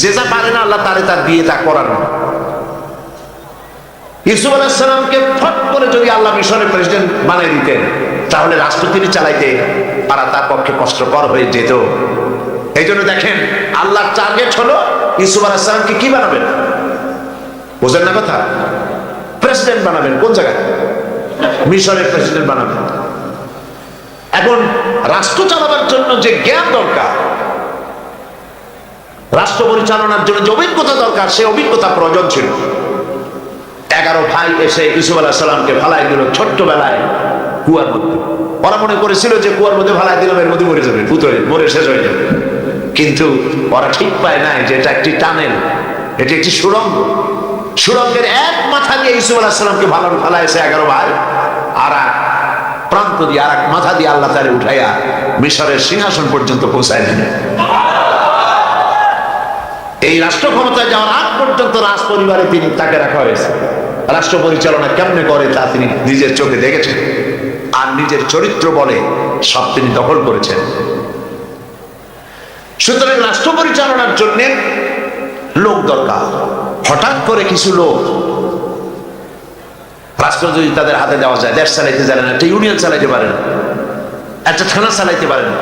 যে যা পারে না আল্লাহ তারে তার দিয়ে তা করানো ইউসুফ আলাহিসাল্লামকে ফট করে যদি আল্লাহ মিশরের প্রেসিডেন্ট বানিয়ে দিতেন, তাহলে রাষ্ট্র তিনি চালাইতে পারা তার পক্ষে কষ্টকর হয়ে যেত। এই জন্য দেখেন, আল্লাহর টার্গেট হলো ইউসুফ আলাহিসাল্লামকে কি বানাবেন? বোঝেন না কথা? প্রেসিডেন্ট বানাবেন, কোন জায়গায়? মিশরের প্রেসিডেন্ট বানাবেন। এখন রাষ্ট্র চালাবার জন্য যে জ্ঞান দরকার রাষ্ট্র পরিচালনার জন্য যে অভিজ্ঞতা দরকার সে অভিজ্ঞতা প্রয়োজন ছিল। এগারো ভাই এসে ইসুফ আলাহ সাল্লামকে ফালাই দিল ছোট্টবেলায় কুয়ার মধ্যে। ওরা মনে করেছিল যে কুয়ার মধ্যে ফালাই দিলাম, এর মধ্যে মরে যাবে, পুতরে, মরে শেষ হয়ে যাবে। কিন্তু ওরা ঠিক পায় নাই যে এটা একটি টানেল, এটি একটি সুড়ঙ্গ। সুড়ঙ্গের এক মাথা দিয়ে ইসুফ আলাহ সাল্লামকে ভালো ফালাইছে এগারো ভাই। আর এক প্রান্ত দিয়ে, আর এক মাথা দিয়ে আল্লাহ তারে উঠাইয়া মিশরের সিংহাসন পর্যন্ত পৌঁছায় দিলেন। এই রাষ্ট্র ক্ষমতায় যাওয়ার আগ পর্যন্ত রাজ পরিবারে তিনি তাকে রাখা হয়েছে। রাষ্ট্র পরিচালনা কেমনে করে তা তিনি নিজের চোখে দেখেছেন। আর নিজের চরিত্র বলে সব তিনি দখল করেছেন। সুতরাং রাষ্ট্র পরিচালনার জন্য লোক দরকার। হঠাৎ করে কিছু লোক রাষ্ট্র যদি তাদের হাতে দেওয়া যায়, দেশ চালাইতে জানে না, একটা ইউনিয়ন চালাইতে পারে না, একটা থানা চালাইতে পারে না।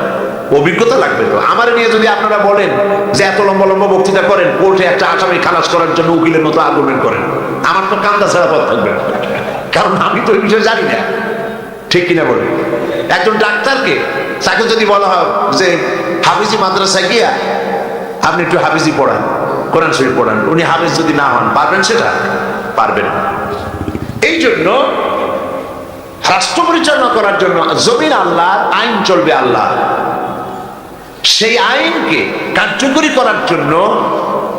অভিজ্ঞতা লাগবে তো। আমার নিয়ে যদি আপনারা বলেন যে এত লম্বা লম্বা বক্তৃতা করেন কোর্টে একটা আসামি খালাস করার জন্য উকিলের মতো আর্গুমেন্ট করেন, আমার তো কান্দা ছাড়া পথ থাকবে। কারণ আমি তো এই বিষয়ে জানি না। ঠিক কিনা বলেন? একজন ডাক্তারকে তাকে যদি বলা হয় যে, হাফিজি মাদ্রাসা গিয়া আপনি একটু হাফিজি পড়ান, কোরআন শরীফ পড়ান, উনি হাফিজ যদি না হন, পারবেন সেটা? পারবেন। এই জন্য রাষ্ট্র পরিচালনা করার জন্য জমিন আল্লাহ আইন চলবে আল্লাহ সেই আইনকে কার্যকরী করার জন্য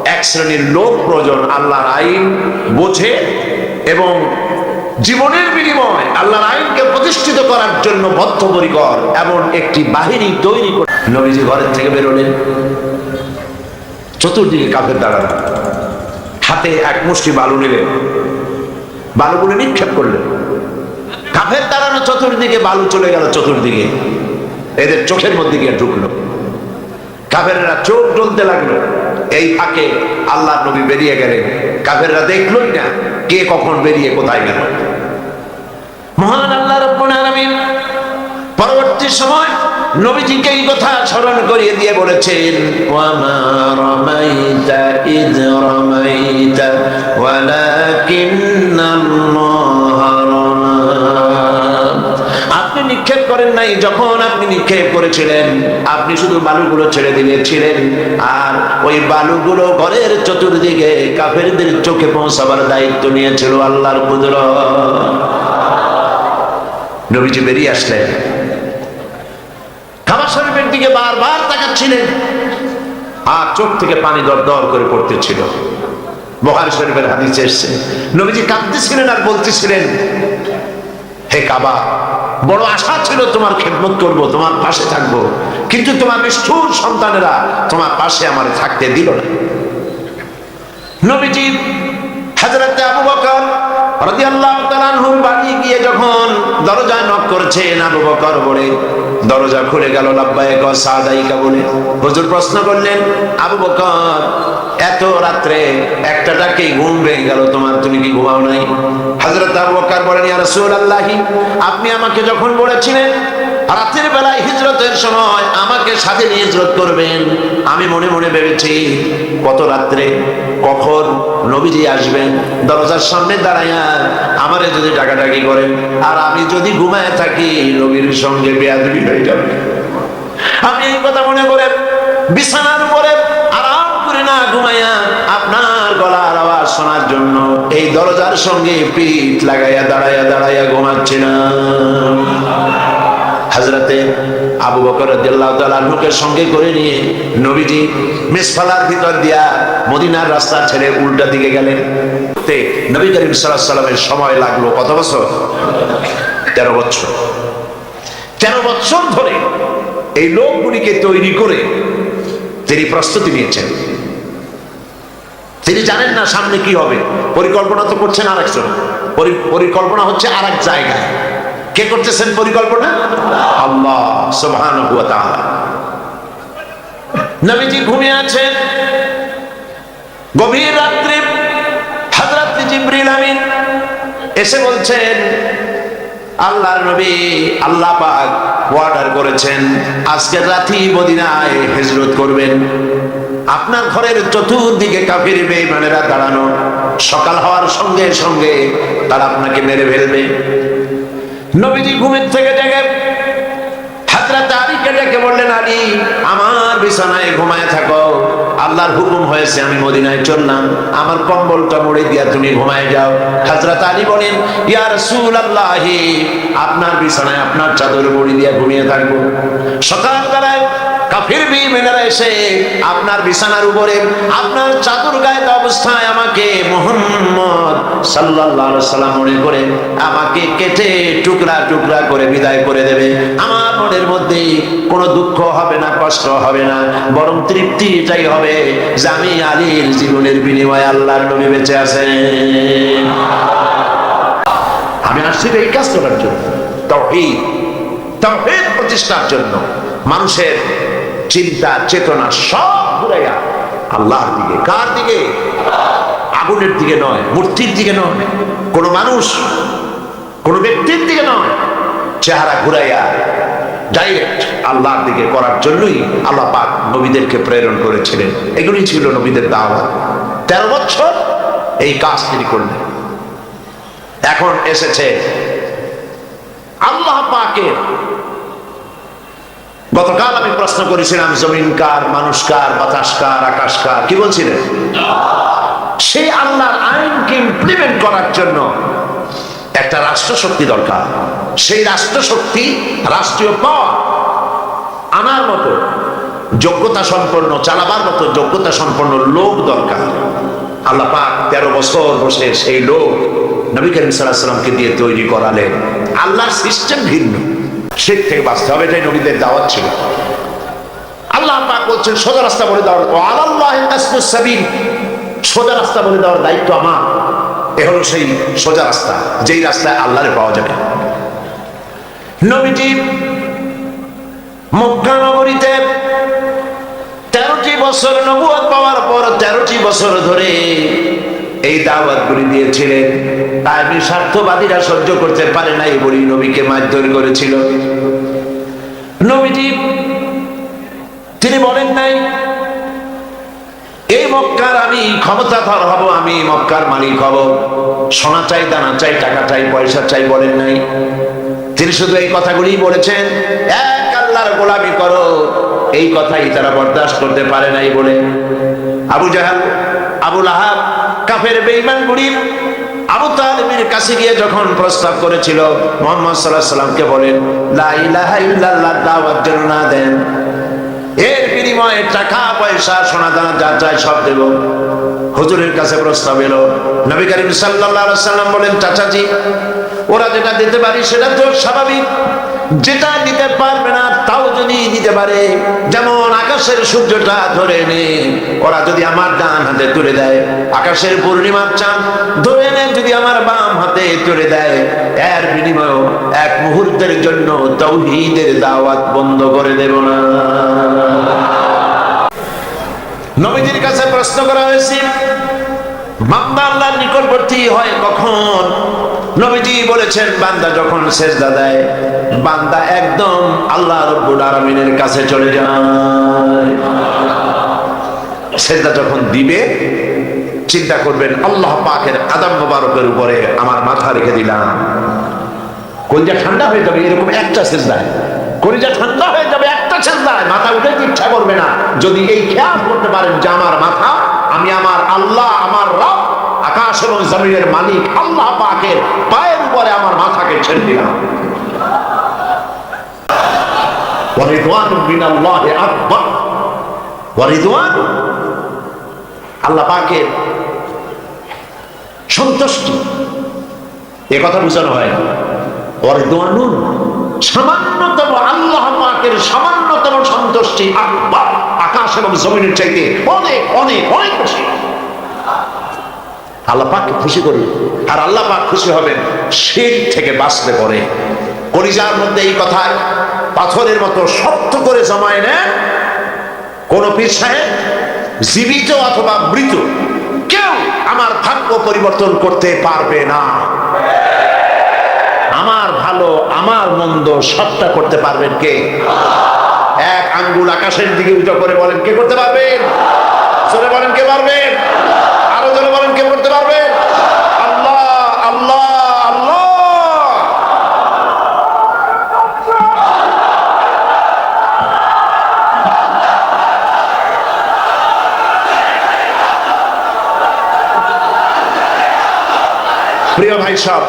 এক শ্রেণির লোক প্রয়োজন, আল্লাহর আইন বোঝে এবং জীবনের বিনিময় আল্লাহর আইনকে প্রতিষ্ঠিত করার জন্য বদ্ধপরিকর এমন একটি বাহিনী তৈরি করে। নবীজি ঘরের থেকে বেরোলেন চতুর্দিকে কাফের দাঁড়ানো হাতে এক মুষ্টি বালু নিলেন। বালুগুলো নিক্ষেপ করলেন। কাফের দাঁড়ানো চতুর্দিকে, বালু চলে গেল চতুর্দিকে। এদের চোখের মধ্যে গিয়ে ঢুকলো। কাফেররা চোখ জ্বলতে লাগল। এই ফাঁকে আল্লাহ নবী বেরিয়ে গেলেন। কাফেররা দেখলোই না কে কখন বেরিয়ে কোথায় গেল। মহান আল্লাহ রব্বুল পরবর্তী সময় নবীজিকে এই কথা স্মরণ করিয়ে দিয়ে বলেছেন ওয়ালাকিন্নাল্লাহা নিক্ষেপ করেন নাই, যখন আপনি নিক্ষেপ করেছিলেন, আপনি শুধু বালুগুলো ছেড়ে দিয়েছিলেন, আর ওই বালুগুলো ঘরের চতুর্দিকে কাফেরদের চোখে পৌঁছাবার দায়িত্ব নিয়েছিল আল্লাহর কুদর নবীজি বেরিয়ে আসলেন। খাবার শরীফের দিকে বারবার তাকাচ্ছিলেন। আর চোখ থেকে পানি দর দর করে পড়তেছিল। বহার শরীফের হাদিসে এসছে, নবীজি কাঁদতেছিলেন আর বলতেছিলেন, হে কাবা বড় আশা ছিল তোমার খেদমত করব, তোমার পাশে থাকব। কিন্তু তোমার নিষ্ঠুর সন্তানেরা তোমার পাশে আমার থাকতে দিল না। নবীজি হাজার আবু বকর গিয়ে যখন নক বলে, দরজা খুলে গেল বলে। প্রশ্ন করলেন, আবু এত রাত্রে একটা ঘুম ভেঙে গেল? তোমার তুমি কি নাই? আবু আপনি আমাকে যখন বলেছিলেন রাতের বেলায় হিজরতের সময় আমাকে সাথে নিয়ে হিজরত করবেন। আমি মনে মনে ভেবেছি, কত রাত্রে, কখন নবীজি আসবেন, দরজার সামনে দাঁড়াইয়া আমারে যদি ডাকাডাকি করেন, আর আমি যদি ঘুমায় থাকি, নবীর সঙ্গে বেয়াদবি হয়ে যাবে। আমি এই কথা মনে করে বিছানার উপরে আরাম করে না ঘুমাইয়া আপনার গলার আওয়াজ শোনার জন্য এই দরজার সঙ্গে পিঠ লাগাইয়া দাঁড়াইয়া দাঁড়াইয়া ঘুমাচ্ছিলাম হাজরাতে আবু বকর রাদিয়াল্লাহু সঙ্গে করে নিয়ে নবীজি মিসফালার ভিতর দিয়া মদিনার রাস্তা ছেড়ে উল্টা দিকে গেলেন। নবী করিম সাল্লামের সময় লাগল কত বছর? 13 বছর। 13 বছর ধরে এই লোকগুলিকে তৈরি করে তিনি প্রস্তুতি নিয়েছেন। তিনি জানেন না সামনে কি হবে। পরিকল্পনা তো করছেন আরেকজন। পরি- পরিকল্পনা হচ্ছে আরেক জায়গায়। কে করতেছেন পরিকল্পনা? আল্লাহ তাআলা। নবীজি ঘুমিয়ে আছেন। গভীর রাত্রে হযরত জিবরিল আমিন এসে বলছেন, আল্লাহর নবী আল্লাহ পাক অর্ডার করেছেন আজকের রাতি মদিনায় হিজরত করবেন। আপনার ঘরের চতুর্দিকে কাফির বেঈমানেরা দাঁড়ানো। সকাল হওয়ার সঙ্গে সঙ্গে তারা আপনাকে মেরে ফেলবে। নবীজি ঘুমের থেকে জেগে বললেন আমার বিছানায় থাকো। হয়েছে, আমি মদিনায় আমার কম্বলটা দিয়া তুমি ঘুমায় যাও। বলেন আপনার বিছানায় আপনার চাদর মুড়ি দিয়া ঘুমিয়ে থাকব। সকালবেলায় কাফির বিমেনারা এসে আপনার বিছানার উপরে, আপনার চাদর গায়ে অবস্থায় আমাকে মোহাম্মদ সাল্লাল্লাহু আলাইহি সাল্লাম মনে করে আমাকে কেটে টুকরা টুকরা করে বিদায় করে দেবে। আমার মনের মধ্যে কোনো দুঃখ হবে না, কষ্ট হবে না, বরং তৃপ্তি এটাই হবে যে আমি আলীর জীবনের বিনিময়ে আল্লাহর নবী বেঁচে আছেন আমি আসছি এই কাজ করার জন্য তৌহিদ তৌহিদ প্রতিষ্ঠার জন্য, মানুষের চিন্তা, চেতনা সব ঘুরাইয়া আল্লাহর দিকে। কার দিকে? আগুনের দিকে নয়, মূর্তির দিকে নয়, কোন মানুষ, কোন ব্যক্তির দিকে নয়। চেহারা ঘুরাইয়া ডাইরেক্ট আল্লাহর দিকে করার জন্যই আল্লাহ পাক নবীদেরকে প্রেরণ করেছিলেন। এগুলি ছিল নবীদের দাওয়াত তেরো বছর এই কাজ তিনি করলেন। এখন এসেছে আল্লাহ পাকের গতকাল আমি প্রশ্ন করেছিলাম, জমিন কার, মানুষ কার, বাতাস কার, আকাশ কার? কি বলছিলেন? সেই আল্লাহর আইনকে ইমপ্লিমেন্ট করার জন্য একটা রাষ্ট্র শক্তি দরকার। সেই রাষ্ট্র শক্তি রাষ্ট্রীয় পাওয়ার আনার মতো, যোগ্যতা সম্পন্ন, চালাবার মতো, যোগ্যতা সম্পন্ন লোক দরকার। আল্লাহ পাক তেরো বছর বসে সেই লোক নবী করিম সাল্লাহ সাল্লামকে দিয়ে তৈরি করালেন। আল্লাহর সিস্টেম ভিন্ন। শেখ থেকে বাঁচতে হবে, এটাই নবীদের দাওয়াত ছিল। আল্লাহ পাক বলছেন, সোজা রাস্তা বলে দেওয়ার আল্লাহ সোজা রাস্তা বলে দেওয়ার দায়িত্ব আমার। এ হলো সেই সোজা রাস্তা, যেই রাস্তায় আল্লাহরে পাওয়া যাবে। নবীজি মক্কা নগরীতে তেরোটি বছর নবুয়ত পাওয়ার পর তেরোটি বছর ধরে এই দাওয়াত গুলি দিয়েছিলেন। তাই স্বার্থবাদীরা সহ্য করতে পারে নাই বলি নবীকে মারধর করেছিল। নবীজি, তিনি বলেন নাই, এই মক্কার আমি ক্ষমতাধর হব, আমি মক্কার মালিক হব। সোনা চাই, দানা চাই, টাকা চাই, পয়সা চাই, বলেন নাই। তিনি শুধু এই কথাগুলি বলেছেন, এক আল্লাহর গোলামি করো। এই কথাই তারা বরদাস্ত করতে পারে নাই বলে। আবু জাহাল আবুল আহাব কাফের বেঈমান গরিব আবু তালিমের কাছে গিয়ে যখন প্রস্তাব করেছিল, মোহাম্মদ সাল্লাহ সাল্লামকে বলেন, লা ইলাহা ইল্লাল্লাহ, দাওয়াত যেন না দেন। এর বিনিময়ে টাকা পয়সা সোনা দানা যা চাই সব দেব। হুজুরের কাছে প্রস্তাব এলো। নবী করিম আলাইহি সাল্লাম বলেন, চাচাজি, ওরা যেটা দিতে পারি সেটা তো স্বাভাবিক। যেটা দিতে পারবে না, তাও যদি দিতে পারে, যেমন আকাশের সূর্যটা ধরে নে, ওরা যদি আমার ডান হাতে তুলে দেয়, আকাশের পূর্ণিমার চাঁদ ধরে নে, যদি আমার বাম হাতে তুলে দেয়, এর বিনিময় এক মুহূর্তের জন্য তৌহিদের দাওয়াত বন্ধ করে দেব না। নবীজির কাছে প্রশ্ন করা হয়েছে বান্দা আল্লাহর নিকটবর্তী হয় কখন? নবীজি বলেছেন, বান্দা যখন সেজদা দেয়, বান্দা একদম আল্লাহ রব্বুল আলামিনের কাছে চলে যায়। সেজদা যখন দিবে, চিন্তা করবেন, আল্লাহ পাকের আদম মোবারকের উপরে আমার মাথা রেখে দিলাম। কলিজা ঠান্ডা হয়ে যাবে, এরকম একটা সেজদায় কলিজা ঠান্ডা হয়ে যাবে, একটা সেজদায় মাথা উঠে ইচ্ছা করবে না। যদি এই খেয়াল করতে পারেন যে আমার মাথা, আমি আমার আল্লাহ, আমার রব আকাশ এবং জমিনের মালিক আল্লাহ পাকের পায়ের উপরে আমার মাথাকে ছেড়ে দিলাম। সামান্যতম আল্লাহ সন্তুষ্টি আকবার। আকাশ এবং জমিনের চাইতে অনেক অনেক অনেক বেশি। আল্লাহ পাককে খুশি করবে আর আল্লাহ পাক খুশি হবেন, শির থেকে বাঁচতে পরে। কলিজার মধ্যে এই কথায় পাথরের মতো শক্ত করে জমায় নেন। কোন পীর সাহেব, জীবিত অথবা মৃত, কেউ আমার ভাগ্য পরিবর্তন করতে পারবে না। আমার ভালো, আমার মন্দ সবটা করতে পারবেন কে? এক আঙ্গুল আকাশের দিকে উঁচু করে বলেন, কে করতে পারবেন? বলেন, কে পারবেন আরও জোরে বলেন কে করতে পারবেন আল্লাহ আল্লাহ আল্লাহ প্রিয় ভাই সব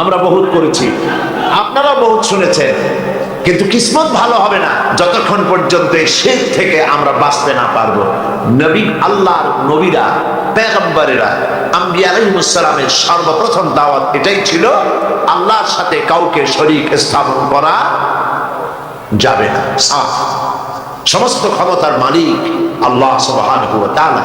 আমরা বহুত করেছি। আপনারাও বহুত শুনেছেন, কিন্তু কিসমত ভালো হবে না যতক্ষণ পর্যন্ত শেখ থেকে আমরা বাঁচতে না পারব। নবী আল্লাহর নবীরা, পেগম্বরেরা, আম্বিয়া আলহিমুসালামের সর্বপ্রথম দাওয়াত এটাই ছিল, আল্লাহর সাথে কাউকে শরীক স্থাপন করা যাবে না। সমস্ত ক্ষমতার মালিক আল্লাহ সুবহানাহু ওয়া তাআলা।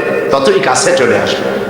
ততই কাছে চলে আসবে।